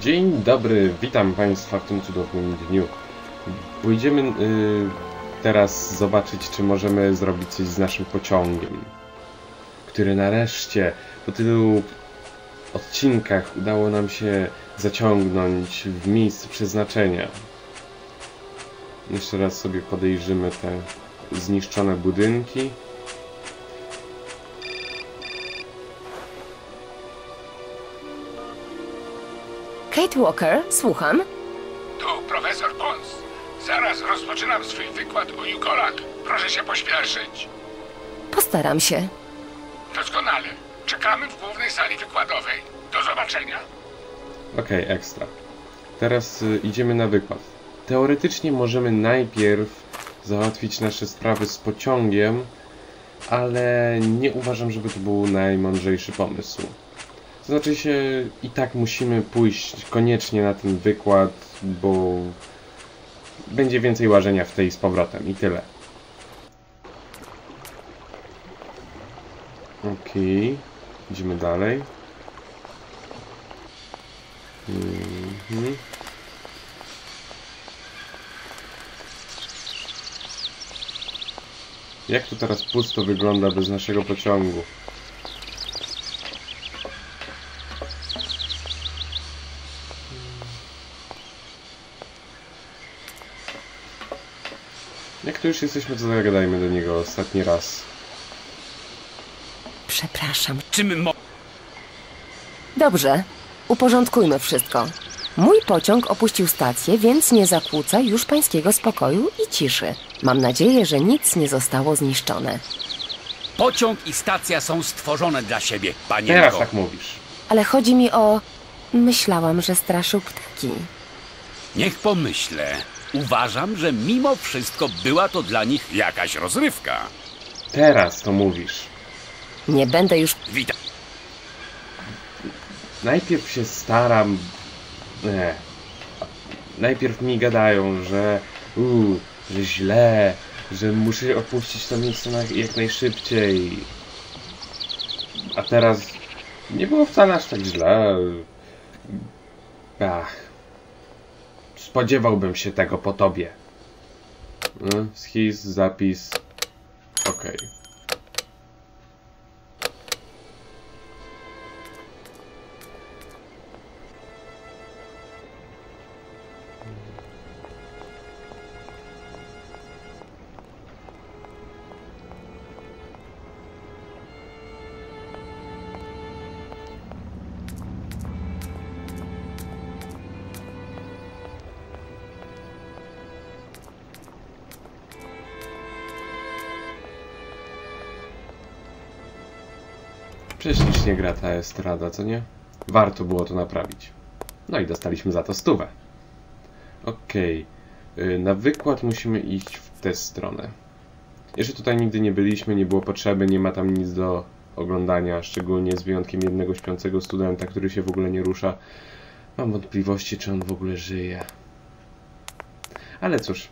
Dzień dobry, witam Państwa w tym cudownym dniu. Pójdziemy y, teraz zobaczyć, czy możemy zrobić coś z naszym pociągiem, który nareszcie po tylu odcinkach udało nam się zaciągnąć w miejsce przeznaczenia. Jeszcze raz sobie podejrzymy te zniszczone budynki. Kate Walker, słucham. Tu profesor Pons. Zaraz rozpoczynam swój wykład o Jukolach. Proszę się pośpieszyć. Postaram się. Doskonale. Czekamy w głównej sali wykładowej. Do zobaczenia. Okej, ekstra. Teraz y, idziemy na wykład. Teoretycznie możemy najpierw załatwić nasze sprawy z pociągiem, ale nie uważam, żeby to był najmądrzejszy pomysł. To znaczy się, i tak musimy pójść koniecznie na ten wykład, bo będzie więcej łażenia w tej z powrotem i tyle. Okej, idziemy dalej. Mhm. Jak tu teraz pusto wygląda bez naszego pociągu? Jak tu już jesteśmy, to zagadajmy do niego ostatni raz. Przepraszam. Czym mo... Dobrze, uporządkujmy wszystko. Mój pociąg opuścił stację, więc nie zakłóca już pańskiego spokoju i ciszy. Mam nadzieję, że nic nie zostało zniszczone. Pociąg i stacja są stworzone dla siebie, Teraz panienko. tak mówisz. Ale chodzi mi o... Myślałam, że straszył ptaki. Niech pomyślę. Uważam, że mimo wszystko była to dla nich jakaś rozrywka. Teraz to mówisz. Nie będę już... Witam. Najpierw się staram. Nie. Najpierw mi gadają, że. Uu, że źle, że muszę opuścić to miejsce na, jak najszybciej. A teraz nie było wcale aż tak źle. Ach. Spodziewałbym się tego po tobie. No, schis, zapis. Okej. Prześlicznie gra ta estrada, co nie? Warto było to naprawić. No i dostaliśmy za to stówę. Okej. Y, Na wykład musimy iść w tę stronę. Jeszcze tutaj nigdy nie byliśmy, nie było potrzeby, nie ma tam nic do oglądania, szczególnie z wyjątkiem jednego śpiącego studenta, który się w ogóle nie rusza. Mam wątpliwości, czy on w ogóle żyje. Ale cóż,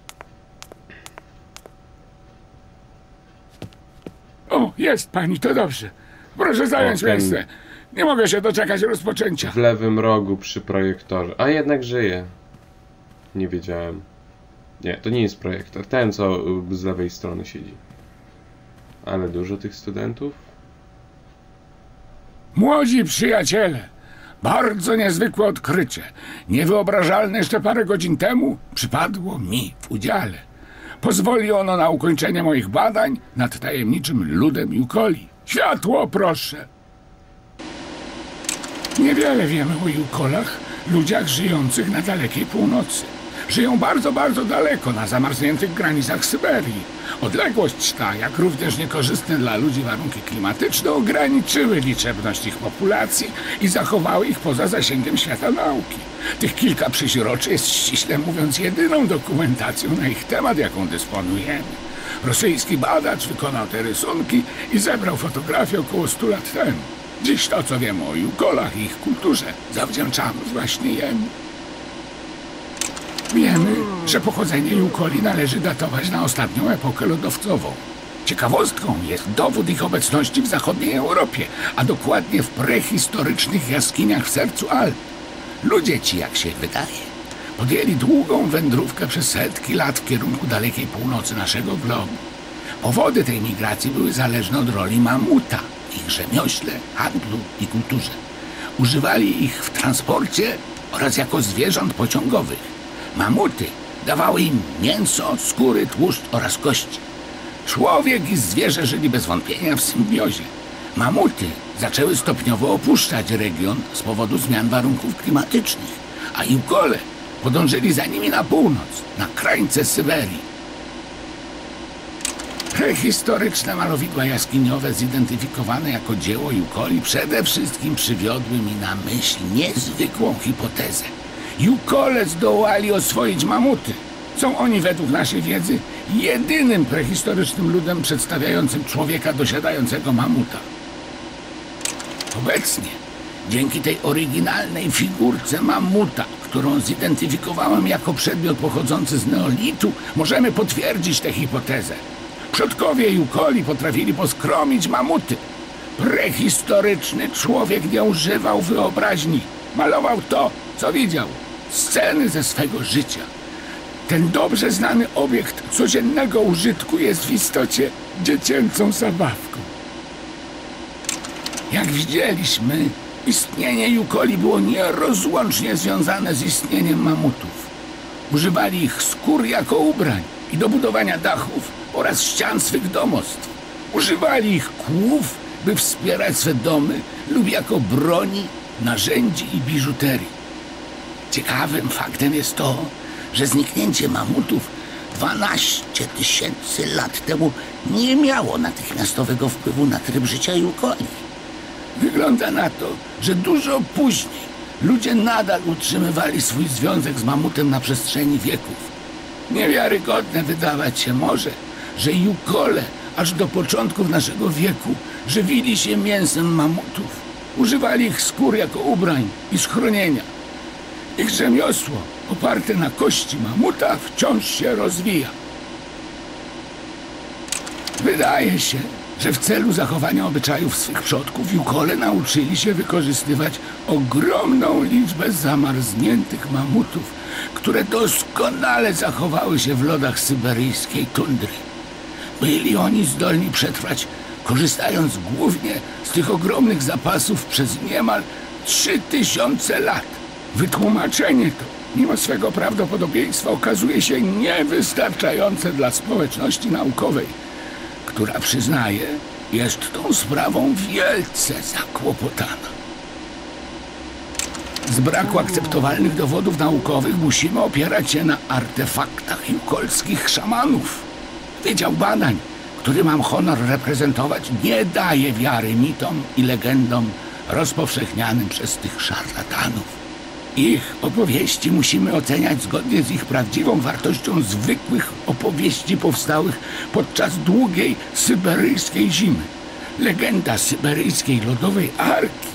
O, jest pani, to dobrze. Proszę zająć O, ten- miejsce. Nie mogę się doczekać rozpoczęcia. w lewym rogu przy projektorze. A jednak żyje. Nie wiedziałem. Nie, to nie jest projektor. Ten, co y, z lewej strony siedzi. Ale dużo tych studentów? Młodzi przyjaciele, bardzo niezwykłe odkrycie. Niewyobrażalne jeszcze parę godzin temu przypadło mi w udziale. Pozwoli ono na ukończenie moich badań nad tajemniczym ludem Jukoli. Światło, proszę. Niewiele wiemy o Jukolach, ludziach żyjących na dalekiej północy. Żyją bardzo, bardzo daleko, na zamarzniętych granicach Syberii. Odległość ta, jak również niekorzystne dla ludzi warunki klimatyczne, ograniczyły liczebność ich populacji i zachowały ich poza zasięgiem świata nauki. Tych kilka przeźroczy jest ściśle mówiąc jedyną dokumentacją na ich temat, jaką dysponujemy. Rosyjski badacz wykonał te rysunki i zebrał fotografię około 100 lat temu. Dziś to, co wiemy o Jukolach i ich kulturze, zawdzięczamy właśnie jemu. Wiemy, że pochodzenie Jukoli należy datować na ostatnią epokę lodowcową. Ciekawostką jest dowód ich obecności w zachodniej Europie, a dokładnie w prehistorycznych jaskiniach w sercu Alp. Ludzie ci, jak się wydaje, podjęli długą wędrówkę przez setki lat w kierunku dalekiej północy naszego globu. Powody tej migracji były zależne od roli mamuta, ich rzemiośle, handlu i kulturze. Używali ich w transporcie oraz jako zwierząt pociągowych. Mamuty dawały im mięso, skóry, tłuszcz oraz kości. Człowiek i zwierzę żyli bez wątpienia w symbiozie. Mamuty zaczęły stopniowo opuszczać region z powodu zmian warunków klimatycznych, a Jukole podążyli za nimi na północ, na krańce Syberii. Prehistoryczne malowidła jaskiniowe zidentyfikowane jako dzieło Jukoli przede wszystkim przywiodły mi na myśl niezwykłą hipotezę. Jukole zdołali oswoić mamuty. Są oni według naszej wiedzy jedynym prehistorycznym ludem przedstawiającym człowieka dosiadającego mamuta. Obecnie, dzięki tej oryginalnej figurce mamuta, którą zidentyfikowałem jako przedmiot pochodzący z neolitu, możemy potwierdzić tę hipotezę. Przodkowie Jukoli potrafili poskromić mamuty. Prehistoryczny człowiek nie używał wyobraźni. Malował to, co widział. Sceny ze swego życia. Ten dobrze znany obiekt codziennego użytku jest w istocie dziecięcą zabawką. Jak widzieliśmy, istnienie Jukoli było nierozłącznie związane z istnieniem mamutów. Używali ich skór jako ubrań i do budowania dachów oraz ścian swych domostw. Używali ich kłów, by wspierać swe domy lub jako broni, narzędzi i biżuterii. Ciekawym faktem jest to, że zniknięcie mamutów 12 tysięcy lat temu nie miało natychmiastowego wpływu na tryb życia Jukoli. Wygląda na to, że dużo później ludzie nadal utrzymywali swój związek z mamutem na przestrzeni wieków. Niewiarygodne wydawać się może, że Jukole aż do początków naszego wieku żywili się mięsem mamutów. Używali ich skór jako ubrań i schronienia. Ich rzemiosło, oparte na kości mamuta, wciąż się rozwija. Wydaje się, że w celu zachowania obyczajów swych przodków Jukole nauczyli się wykorzystywać ogromną liczbę zamarzniętych mamutów, które doskonale zachowały się w lodach syberyjskiej tundry. Byli oni zdolni przetrwać, korzystając głównie z tych ogromnych zapasów przez niemal trzy tysiące lat. Wytłumaczenie to, mimo swego prawdopodobieństwa, okazuje się niewystarczające dla społeczności naukowej, która przyznaje, jest tą sprawą wielce zakłopotana. Z braku akceptowalnych dowodów naukowych musimy opierać się na artefaktach jukolskich szamanów. Wydział Badań, który mam honor reprezentować, nie daje wiary mitom i legendom rozpowszechnianym przez tych szarlatanów. Ich opowieści musimy oceniać zgodnie z ich prawdziwą wartością zwykłych opowieści powstałych podczas długiej syberyjskiej zimy. Legenda syberyjskiej lodowej arki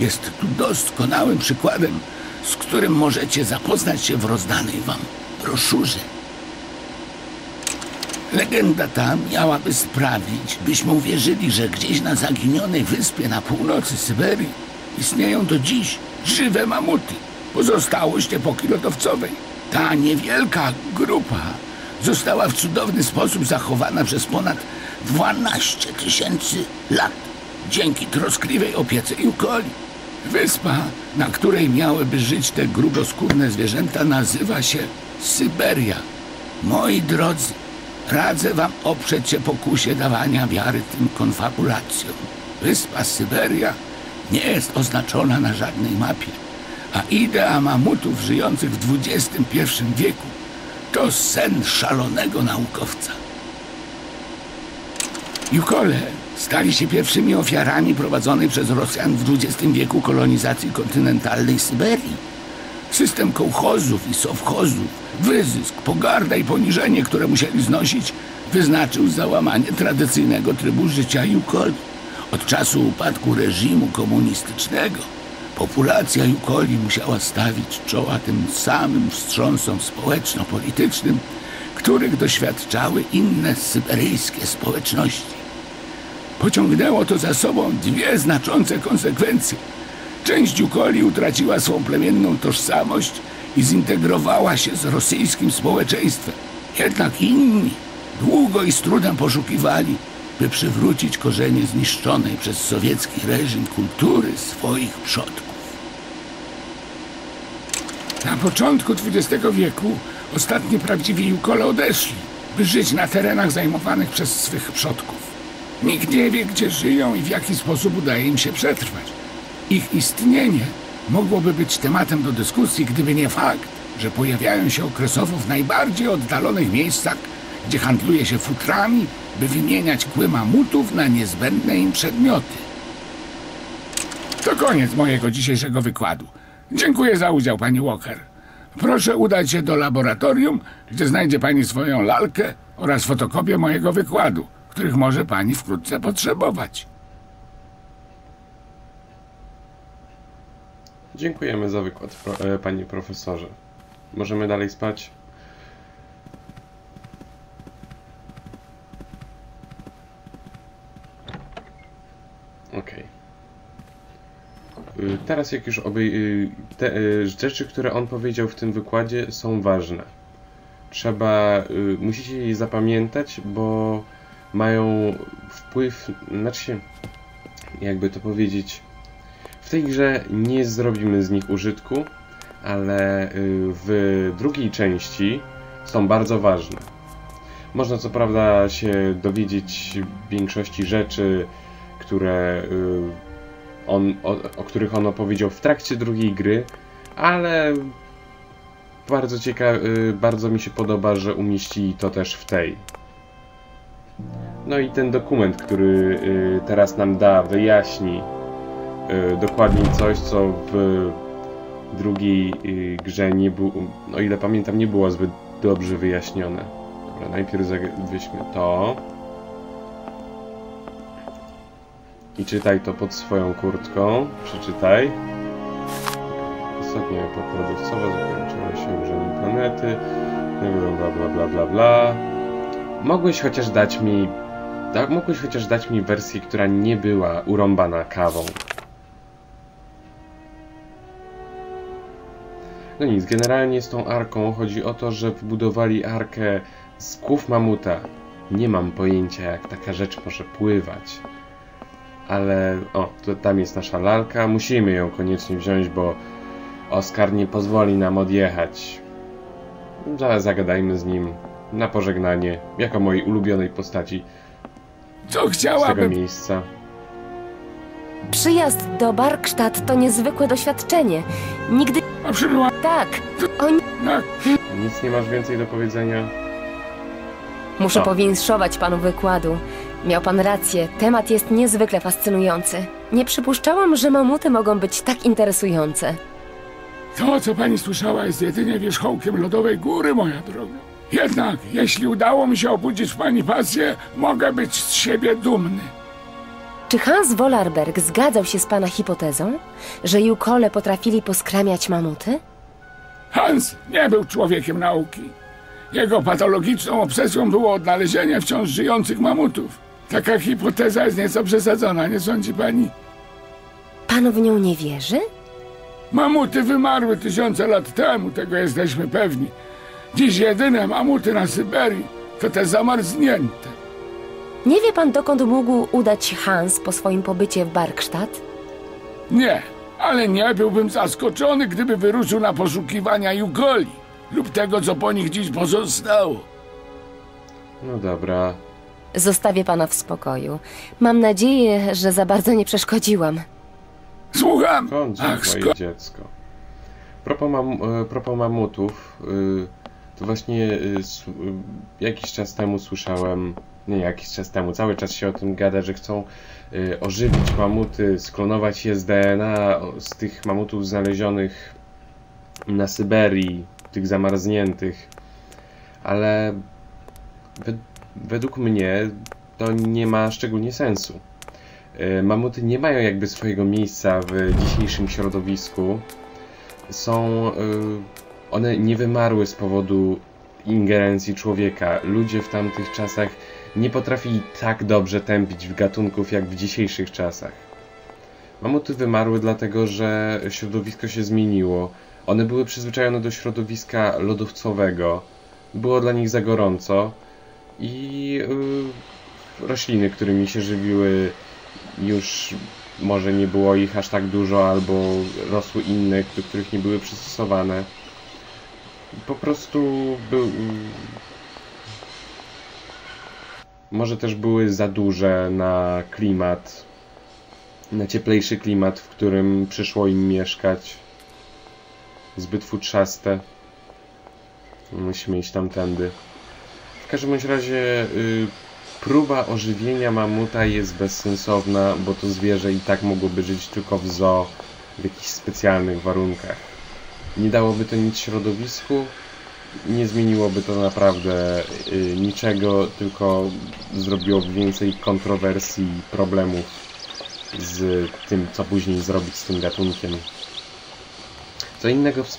jest tu doskonałym przykładem, z którym możecie zapoznać się w rozdanej wam broszurze. Legenda ta miałaby sprawić, byśmy uwierzyli, że gdzieś na zaginionej wyspie na północy Syberii istnieją do dziś żywe mamuty, pozostałość epoki lodowcowej. Ta niewielka grupa została w cudowny sposób zachowana przez ponad 12 tysięcy lat dzięki troskliwej opiece Jukoli. Wyspa, na której miałyby żyć te gruboskórne zwierzęta, nazywa się Syberia. Moi drodzy, Radzę wam oprzeć się pokusie dawania wiary tym konfabulacjom. Wyspa Syberia nie jest oznaczona na żadnej mapie, a idea mamutów żyjących w XXI wieku to sen szalonego naukowca. Jukole stali się pierwszymi ofiarami prowadzonej przez Rosjan w XX wieku kolonizacji kontynentalnej Syberii. System kołchozów i sowchozów, wyzysk, pogarda i poniżenie, które musieli znosić, wyznaczył załamanie tradycyjnego trybu życia Jukoli. Od czasu upadku reżimu komunistycznego populacja Jukoli musiała stawić czoła tym samym wstrząsom społeczno-politycznym, których doświadczały inne syberyjskie społeczności. Pociągnęło to za sobą dwie znaczące konsekwencje – Część Jukoli utraciła swą plemienną tożsamość i zintegrowała się z rosyjskim społeczeństwem. Jednak inni długo i z trudem poszukiwali, by przywrócić korzenie zniszczonej przez sowiecki reżim kultury swoich przodków. Na początku XX wieku ostatni prawdziwi Jukole odeszli, by żyć na terenach zajmowanych przez swych przodków. Nikt nie wie, gdzie żyją i w jaki sposób udaje im się przetrwać. Ich istnienie mogłoby być tematem do dyskusji, gdyby nie fakt, że pojawiają się okresowo w najbardziej oddalonych miejscach, gdzie handluje się futrami, by wymieniać kły mamutów na niezbędne im przedmioty. To koniec mojego dzisiejszego wykładu. Dziękuję za udział, pani Walker. Proszę udać się do laboratorium, gdzie znajdzie pani swoją lalkę oraz fotokopię mojego wykładu, których może pani wkrótce potrzebować. Dziękujemy za wykład, e, panie profesorze. Możemy dalej spać? Okej. Y, Teraz jak już obej... y, te y, rzeczy, które on powiedział w tym wykładzie są ważne. Trzeba... y, Musicie je zapamiętać, bo mają wpływ... Znaczy. Jakby to powiedzieć... W tej grze nie zrobimy z nich użytku, ale w drugiej części są bardzo ważne. Można co prawda się dowiedzieć większości rzeczy, które on, o, o których on opowiedział w trakcie drugiej gry, ale bardzo ciekawe, bardzo mi się podoba, że umieścili to też w tej. No i ten dokument, który y, teraz nam da, wyjaśni y, dokładniej coś, co w drugiej y, grze nie było, o ile pamiętam, nie było zbyt dobrze wyjaśnione. Dobra, najpierw weźmy to. I czytaj to pod swoją kurtką. Przeczytaj. Ostatnia epoka lodowcowa zakończyła się grzeniem planety. Bla bla bla bla bla. Mogłeś chociaż dać mi. Tak, mogłeś chociaż dać mi wersję, która nie była urąbana kawą. No nic, generalnie z tą arką chodzi o to, że wbudowali arkę z kłów mamuta. Nie mam pojęcia, jak taka rzecz może pływać. Ale, o, to tam jest nasza lalka. Musimy ją koniecznie wziąć, bo Oskar nie pozwoli nam odjechać. Zaraz zagadajmy z nim na pożegnanie, jako mojej ulubionej postaci Co z tego chciałabym... miejsca. Przyjazd do Barkstadt to niezwykłe doświadczenie. Nigdy... A przybyła... Tak, oni... Tak, Nic nie masz więcej do powiedzenia? Muszę O. powinszować panu wykładu. Miał pan rację, temat jest niezwykle fascynujący. Nie przypuszczałam, że mamuty mogą być tak interesujące. to, co pani słyszała, jest jedynie wierzchołkiem lodowej góry, moja droga. Jednak, jeśli udało mi się obudzić pani pasję, mogę być z siebie dumny. Czy Hans Wollerberg zgadzał się z pana hipotezą, że Jukole potrafili poskramiać mamuty? Hans nie był człowiekiem nauki. Jego patologiczną obsesją było odnalezienie wciąż żyjących mamutów. Taka hipoteza jest nieco przesadzona, nie sądzi pani? Pan w nią nie wierzy? Mamuty wymarły tysiące lat temu, tego jesteśmy pewni. Dziś jedyne mamuty na Syberii to te zamarznięte. Nie wie pan, dokąd mógł udać się Hans po swoim pobycie w Barkstadt? Nie, ale nie byłbym zaskoczony, gdyby wyruszył na poszukiwania Jugoli lub tego, co po nich dziś pozostało. No dobra. Zostawię pana w spokoju. Mam nadzieję, że za bardzo nie przeszkodziłam. Słucham. Skąd Ach, moje sko- dziecko? Propos, mam, e, propos mamutów, y, to właśnie y, jakiś czas temu słyszałem, nie jakiś czas temu, cały czas się o tym gada, że chcą ożywić mamuty, sklonować je z DNA z tych mamutów znalezionych na Syberii, tych zamarzniętych, ale według mnie to nie ma szczególnie sensu. Y, Mamuty nie mają jakby swojego miejsca w dzisiejszym środowisku. Są. y, One nie wymarły z powodu ingerencji człowieka. Ludzie w tamtych czasach nie potrafili tak dobrze tępić w gatunków jak w dzisiejszych czasach. Mamuty wymarły dlatego, że środowisko się zmieniło. One były przyzwyczajone do środowiska lodowcowego. Było dla nich za gorąco i yy, rośliny, którymi się żywiły, już może nie było ich aż tak dużo, albo rosły inne, do których nie były przystosowane. Po prostu był. Może też były za duże na klimat, na cieplejszy klimat, w którym przyszło im mieszkać. Zbyt futrzaste. Musimy iść tamtędy. W każdym bądź razie y, próba ożywienia mamuta jest bezsensowna, bo to zwierzę i tak mogłoby żyć tylko w zoo w jakichś specjalnych warunkach. Nie dałoby to nic środowisku, nie zmieniłoby to naprawdę y, niczego, tylko zrobiłoby więcej kontrowersji i problemów z tym, co później zrobić z tym gatunkiem. Co innego w,